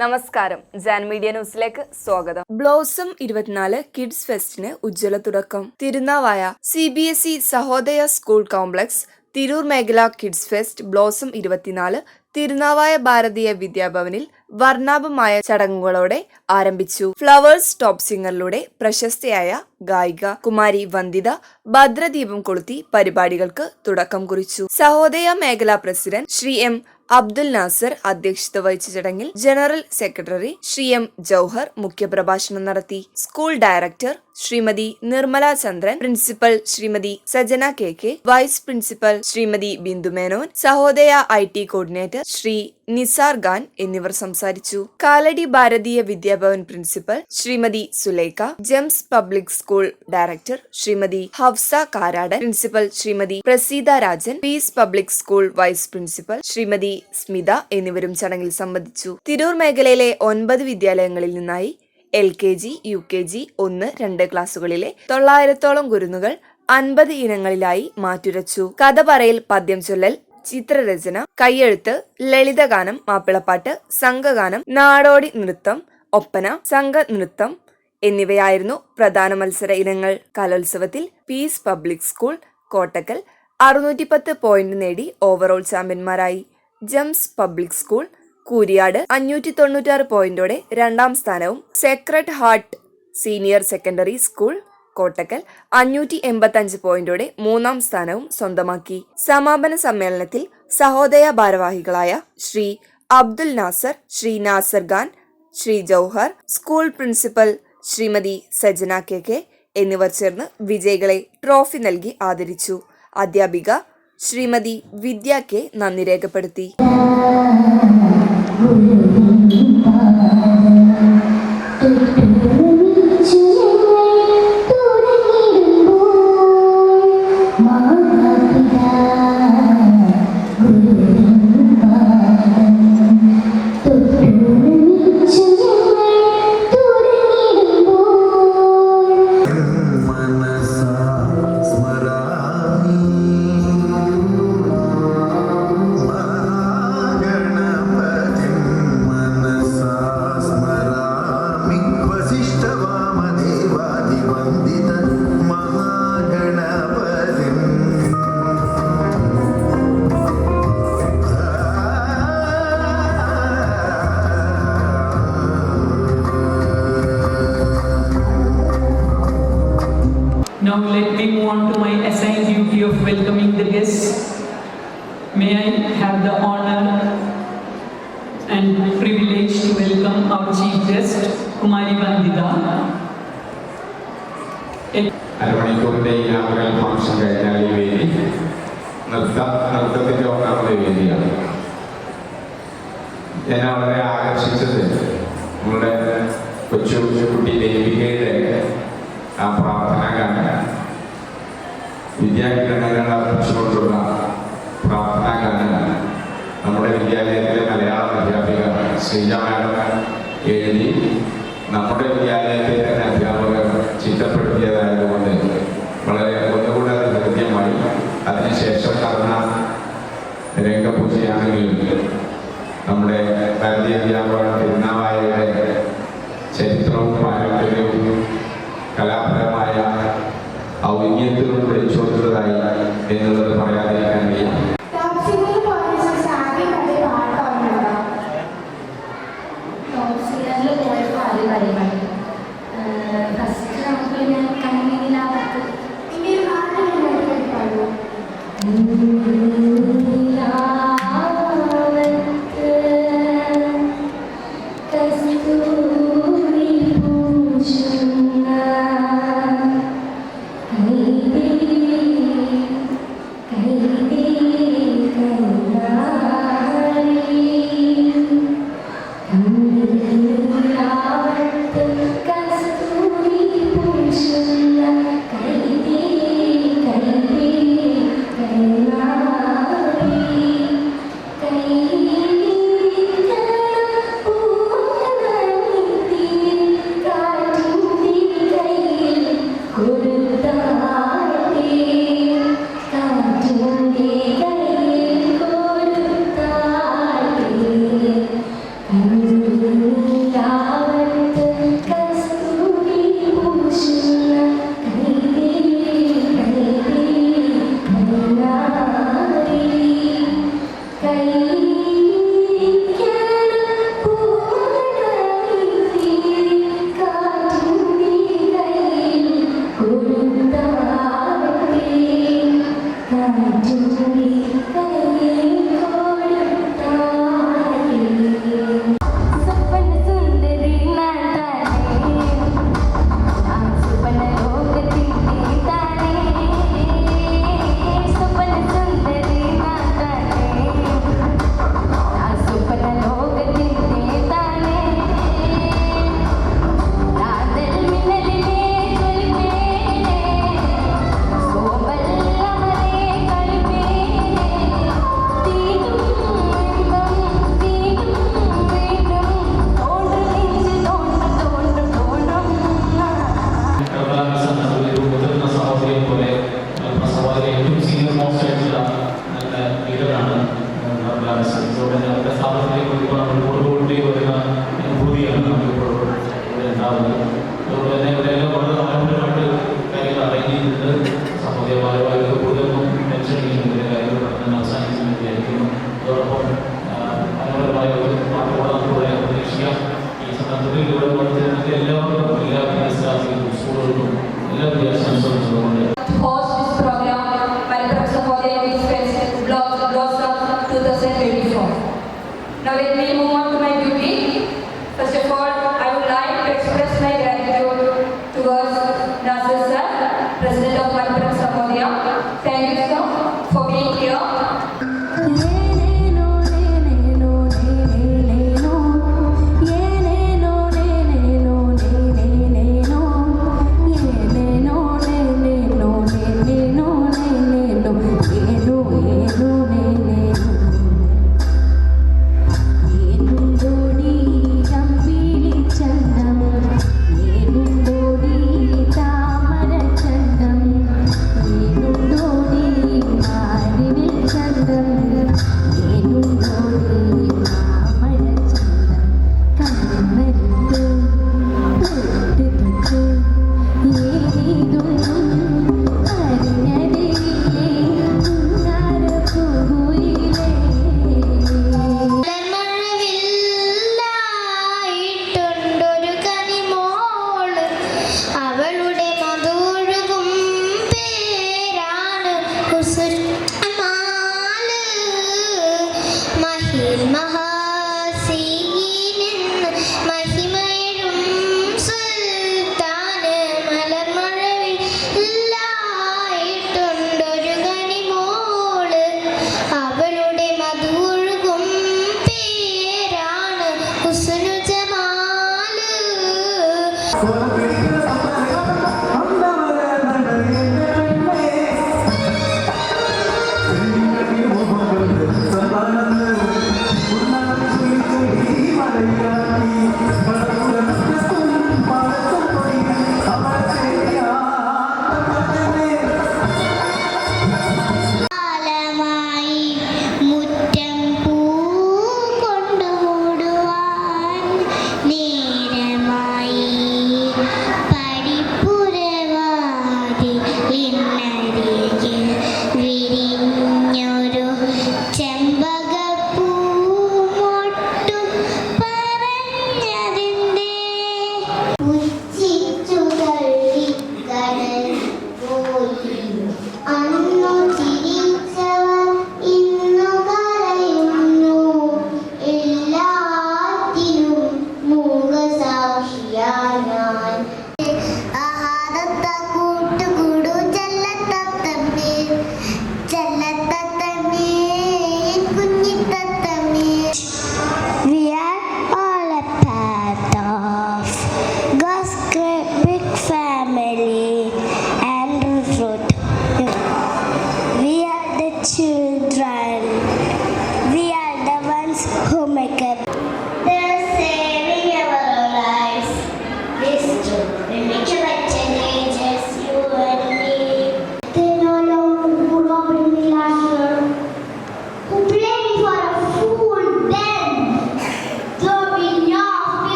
നമസ്കാരം. ജാൻ മീഡിയ ന്യൂസിലേക്ക് സ്വാഗതം. ബ്ലോസം ഇരുപത്തിനാല് കിഡ്സ് ഫെസ്റ്റിന് ഉജ്ജ്വല തുടക്കം. Tirunavaya C B S E Sahodaya school complex Tirur മേഖല കിഡ്സ് ഫെസ്റ്റ് ബ്ലോസം ഇരുപത്തിനാല് തിരുനാവായ ഭാരതീയ വിദ്യാഭവനിൽ വർണാഭമായ ചടങ്ങുകളോടെ ആരംഭിച്ചു. ഫ്ലവേഴ്സ് ടോപ്പ് സിംഗറിലൂടെ പ്രശസ്തയായ ഗായിക കുമാരി വന്ദിത ഭദ്രദീപം കൊളുത്തി പരിപാടികൾക്ക് തുടക്കം കുറിച്ചു. സഹോദയ മേഖലാ പ്രസിഡന്റ് ശ്രീ എം അബ്ദുൽ നാസർ അധ്യക്ഷത വഹിച്ച ചടങ്ങിൽ general secretary Shri M Jauhar മുഖ്യപ്രഭാഷണം നടത്തി. School director Shrimati Nirmala Chandran principal Shrimati Sajana K K vice principal Shrimati Bindu Menon Sahodaya I T coordinator Shri Nisar Khan എന്നിവർ സംസാരിച്ചു. Kalady Bharatiya Vidyabhavan principal Shrimati Sulaikha Gems public school director Shrimati Hafsa Karadan principal Shrimati Praseetha Rajan Peace public school vice principal Shrimati Smitha എന്നിവരും ചടങ്ങിൽ സംബന്ധിച്ചു. തിരൂർ മേഖലയിലെ ഒൻപത് വിദ്യാലയങ്ങളിൽ നിന്നായി L K G U K G ഒന്ന് രണ്ട് ക്ലാസുകളിലെ തൊള്ളായിരത്തോളം കുരുന്നുകൾ അൻപത് ഇനങ്ങളിലായി മാറ്റുരച്ചു. കഥ പറയൽ പദ്യം ചൊല്ലൽ ചിത്രരചന കയ്യെഴുത്ത് ലളിതഗാനം മാപ്പിളപ്പാട്ട് സംഘഗാനം നാടോടി നൃത്തം ഒപ്പന സംഘ നൃത്തം എന്നിവയായിരുന്നു പ്രധാന മത്സര ഇനങ്ങൾ. കലോത്സവത്തിൽ പീസ് പബ്ലിക് സ്കൂൾ കോട്ടക്കൽ അറുന്നൂറ്റി പത്ത് പോയിന്റ് നേടി ഓവറോൾ ചാമ്പ്യന്മാരായി. ജംസ് പബ്ലിക് സ്കൂൾ കൂരിയാട് അഞ്ഞൂറ്റി തൊണ്ണൂറ്റാറ് പോയിന്റോടെ രണ്ടാം സ്ഥാനവും sacred heart senior secondary school Kottakkal അഞ്ഞൂറ്റി എൺപത്തഞ്ച് പോയിന്റോടെ മൂന്നാം സ്ഥാനവും സ്വന്തമാക്കി. സമാപന സമ്മേളനത്തിൽ സഹോദയ ഭാരവാഹികളായ Shri Abdul Nasser Shri Nasser Khan Shri Jauhar school principal Shrimati Sajana K K എന്നിവർ ചേർന്ന് വിജയികളെ ട്രോഫി നൽകി ആദരിച്ചു. അധ്യാപിക ശ്രീമതി വിദ്യ കെ നന്ദി രേഖപ്പെടുത്തി. Now let me move on to my assigned duty of welcoming the guests. May I have the honor and privilege to welcome our chief guest, Kumari Vandita. അരമണിക്കൂറിന്റെ ഈ യാത്രകൾ ഫംഗ്ഷൻ കഴിഞ്ഞാൽ ഈ വേദി നൃത്ത നൃത്തത്തിന്റെ ഒന്നാമത്തെ വേദിയാണ്. എന്നെ വളരെ ആകർഷിച്ചത്. നമ്മുടെ കൊച്ചു കുട്ടി ദേവികയുടെ രംഗപൂജയാണെങ്കിലും നമ്മുടെ ഭാരതീയ വിദ്യാഭവന തിരുനാവായയുടെ ചരിത്രവും പാരമ്പര്യവും കലാപരമായ ഔന്നത്യവും വിളിച്ചുകൊടുത്തതായി എന്നുള്ളത് പറയാതിരിക്കാൻ വയ്യ സാധിക്കും അതുകൊണ്ട് തന്നെ ഇവിടെയെല്ലാം വളരെ മനോഹരമായിട്ട് കാര്യങ്ങൾ അറേഞ്ച് ചെയ്തിട്ട് സാമ്പത്തികപരമായിട്ട് കൂടുതലൊന്നും ടെൻഷൻ ചെയ്യുന്നതിന്റെ കാര്യങ്ങൾ പെട്ടെന്ന് അവസാനിക്കുന്നു വിചാരിക്കുന്നു അതോടൊപ്പം മനോഹരമായ ഒരു പാട്ടോടെ നമുക്കിവിടെ പ്രതീക്ഷിക്കാം. ഈ സന്ദർഭത്തിൽ ഇവിടെ വളർത്തുന്നത് എല്ലാവർക്കും എല്ലാ വിദ്യാസ്ഥാപികളും സ്കൂളുകളും എല്ലാ വിദ്യാസ്ഥാപനങ്ങളും Now let me move on.